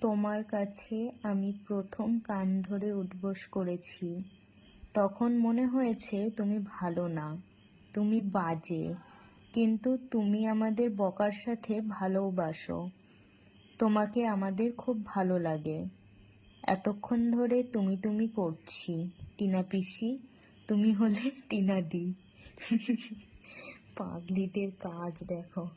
তোমার কাছে আমি প্রথম কান ধরে উঠবোস করেছি। তখন মনে হয়েছে তুমি ভালো না, তুমি বাজে, কিন্তু তুমি আমাদের বকার সাথে ভালোবাসো। তোমাকে আমাদের খুব ভালো লাগে। এতক্ষণ ধরে তুমি তুমি করছি, টিনা পিসি, তুমি হলে টিনা দি। পাগলিদের কাজ দেখো।